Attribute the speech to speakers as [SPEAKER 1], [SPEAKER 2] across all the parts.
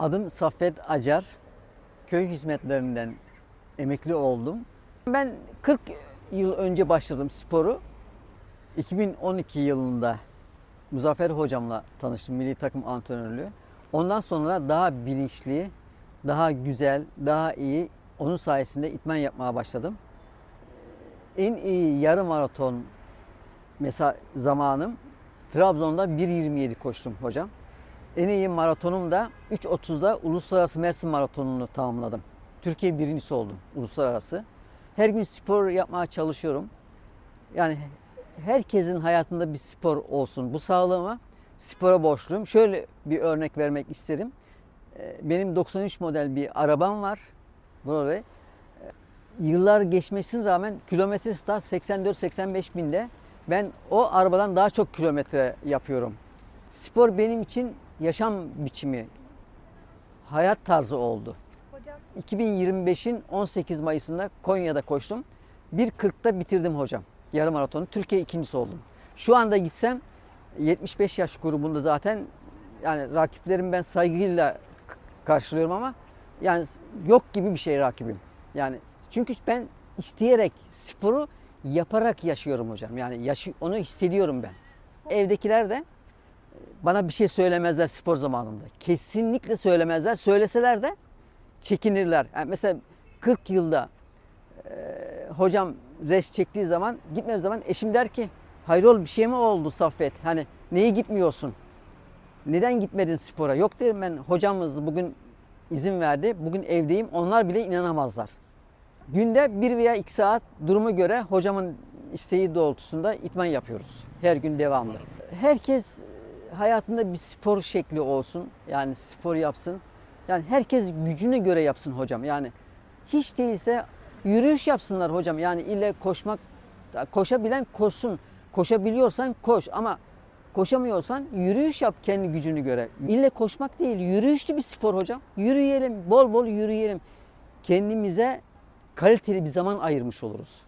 [SPEAKER 1] Adım Saffet Acar. Köy hizmetlerinden emekli oldum. Ben 40 yıl önce başladım sporu. 2012 yılında Muzaffer hocamla tanıştım milli takım antrenörlüğü. Ondan sonra daha bilinçli, daha güzel, daha iyi onun sayesinde itman yapmaya başladım. En iyi yarım maraton mesela zamanım Trabzon'da 1.27 koştum hocam. En iyi maratonum da 3.30'da Uluslararası Mersin Maratonu'nu tamamladım. Türkiye birincisi oldum uluslararası. Her gün spor yapmaya çalışıyorum. Yani herkesin hayatında bir spor olsun. Bu sağlığıma spora borçluyum. Şöyle bir örnek vermek isterim. Ee, Benim 93 model bir arabam var. Burada Ee, yıllar geçmesine rağmen kilometresi daha 84-85 binde. Ben o arabadan daha çok kilometre yapıyorum. Spor benim için yaşam biçimi, hayat tarzı oldu.
[SPEAKER 2] Hocam
[SPEAKER 1] 2025'in 18 Mayıs'ında Konya'da koştum. 1.40'da bitirdim hocam. Yarım maratonu. Türkiye ikincisi oldum. Şu anda gitsem 75 yaş grubunda zaten yani rakiplerim ben saygıyla karşılıyorum ama yani yok gibi bir şey rakibim. Yani çünkü ben isteyerek sporu yaparak yaşıyorum hocam. Yani yaşı, onu hissediyorum ben. Evdekiler de bana bir şey söylemezler spor zamanında. Kesinlikle söylemezler. Söyleseler de çekinirler. Yani mesela 40 yılda e, hocam res çektiği zaman gitmediği zaman eşim der ki hayrol bir şey mi oldu Saffet? Hani niye gitmiyorsun? Neden gitmedin spora? Yok derim ben hocamız bugün izin verdi. Bugün evdeyim. Onlar bile inanamazlar. Günde bir veya iki saat duruma göre hocamın isteği doğrultusunda itman yapıyoruz. Her gün devamlı. Herkes hayatında bir spor şekli olsun. Yani spor yapsın. Yani herkes gücüne göre yapsın hocam. Yani hiç değilse yürüyüş yapsınlar hocam. Yani ille koşmak, koşabilen koşsun. Koşabiliyorsan koş ama koşamıyorsan yürüyüş yap kendi gücünü göre. İlle koşmak değil, yürüyüşlü bir spor hocam. Yürüyelim, bol bol yürüyelim. Kendimize kaliteli bir zaman ayırmış oluruz.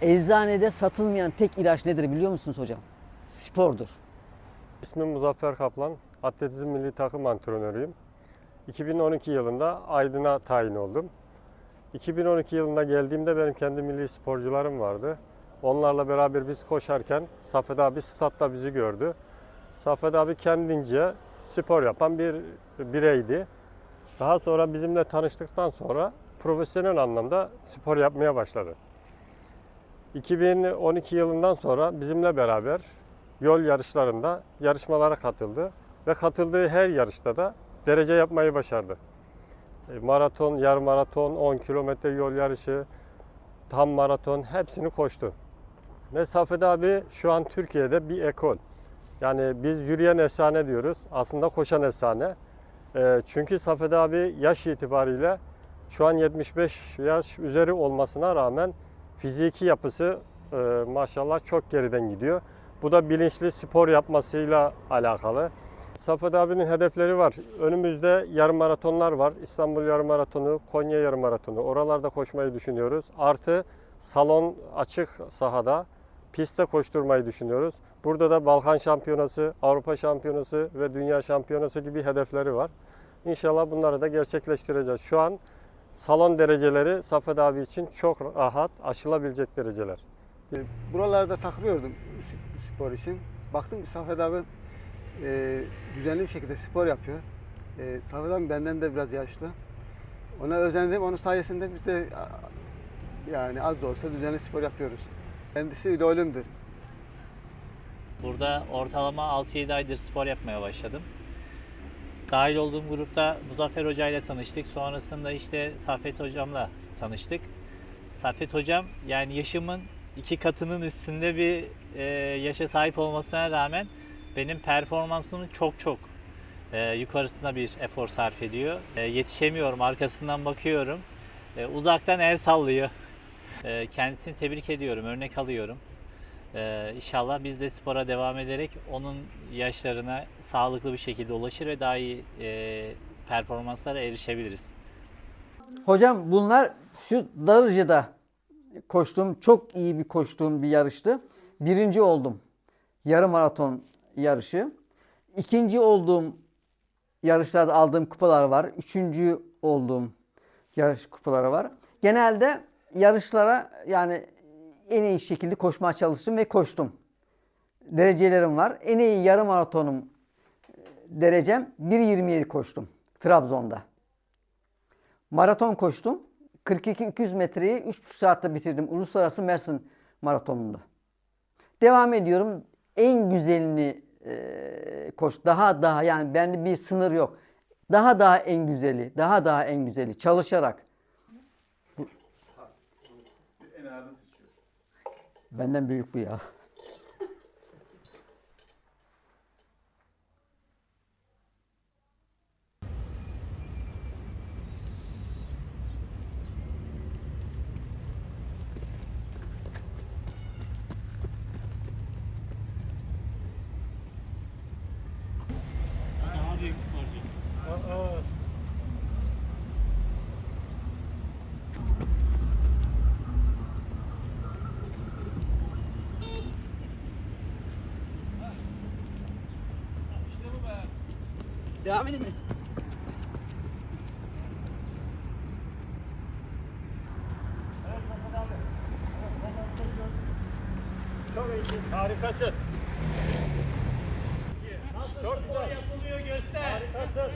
[SPEAKER 1] Eczanede satılmayan tek ilaç nedir biliyor musunuz hocam? Spordur.
[SPEAKER 3] İsmim Muzaffer Kaplan. Atletizm milli takım antrenörüyüm. 2012 yılında Aydın'a tayin oldum. 2012 yılında geldiğimde benim kendi milli sporcularım vardı. Onlarla beraber biz koşarken Safet abi statta bizi gördü. Safet abi kendince spor yapan bir bireydi. Daha sonra bizimle tanıştıktan sonra profesyonel anlamda spor yapmaya başladı. 2012 yılından sonra bizimle beraber yol yarışlarında yarışmalara katıldı ve katıldığı her yarışta da derece yapmayı başardı. E, Maraton, yarım maraton, 10 kilometre yol yarışı, tam maraton hepsini koştu. Ve Safet abi şu an Türkiye'de bir ekol. Yani biz yürüyen efsane diyoruz. Aslında koşan efsane. E, Çünkü Safet abi yaş itibariyle şu an 75 yaş üzeri olmasına rağmen fiziki yapısı e, maşallah çok geriden gidiyor. Bu da bilinçli spor yapmasıyla alakalı. Safet abinin hedefleri var. Önümüzde yarım maratonlar var. İstanbul yarım maratonu, Konya yarım maratonu. Oralarda koşmayı düşünüyoruz. Artı salon açık sahada pistte koşturmayı düşünüyoruz. Burada da Balkan Şampiyonası, Avrupa Şampiyonası ve Dünya Şampiyonası gibi hedefleri var. İnşallah bunları da gerçekleştireceğiz. Şu an salon dereceleri Safet abi için çok rahat aşılabilecek dereceler.
[SPEAKER 4] E, Buralarda takılıyordum spor için. Baktım ki Safet abi e, düzenli bir şekilde spor yapıyor. E, Safet abi benden de biraz yaşlı. Ona özendim. Onun sayesinde biz de yani az da olsa düzenli spor yapıyoruz. Kendisi idolümdür.
[SPEAKER 5] Burada ortalama 6-7 aydır spor yapmaya başladım. Dahil olduğum grupta Muzaffer Hoca ile tanıştık. Sonrasında işte Safet Hocam'la tanıştık. Safet Hocam yani yaşımın iki katının üstünde bir e, yaşa sahip olmasına rağmen benim performansımın çok çok e, yukarısında bir efor sarf ediyor. E, yetişemiyorum, arkasından bakıyorum. E, uzaktan el sallıyor. E, kendisini tebrik ediyorum, örnek alıyorum. Ee, inşallah biz de spora devam ederek onun yaşlarına sağlıklı bir şekilde ulaşır ve daha iyi e, performanslara erişebiliriz.
[SPEAKER 1] Hocam bunlar şu Darıca'da koştuğum çok iyi bir koştuğum bir yarıştı. Birinci oldum. Yarım maraton yarışı. İkinci olduğum yarışlarda aldığım kupalar var. Üçüncü olduğum yarış kupaları var. Genelde yarışlara yani en iyi şekilde koşmaya çalıştım ve koştum. Derecelerim var. En iyi yarım maratonum e, derecem 1.27 koştum Trabzon'da. Maraton koştum. 42-200 metreyi 3,5 saatte bitirdim. Uluslararası Mersin maratonunda. Devam ediyorum. En güzelini e, koş. Daha daha yani bende bir sınır yok. Daha daha en güzeli. Daha daha en güzeli. Çalışarak. Benden büyük bu ya.
[SPEAKER 5] Daha büyük sporcu.
[SPEAKER 1] Devam edeyim mi?
[SPEAKER 3] Çok iyisin. Harikasın. Çok güzel.
[SPEAKER 5] Yapılıyor göster.
[SPEAKER 3] Harikasın.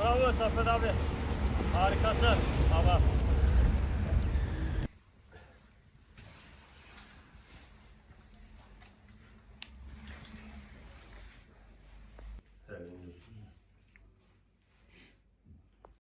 [SPEAKER 3] Bravo Saffet abi. Harikasın. Baba.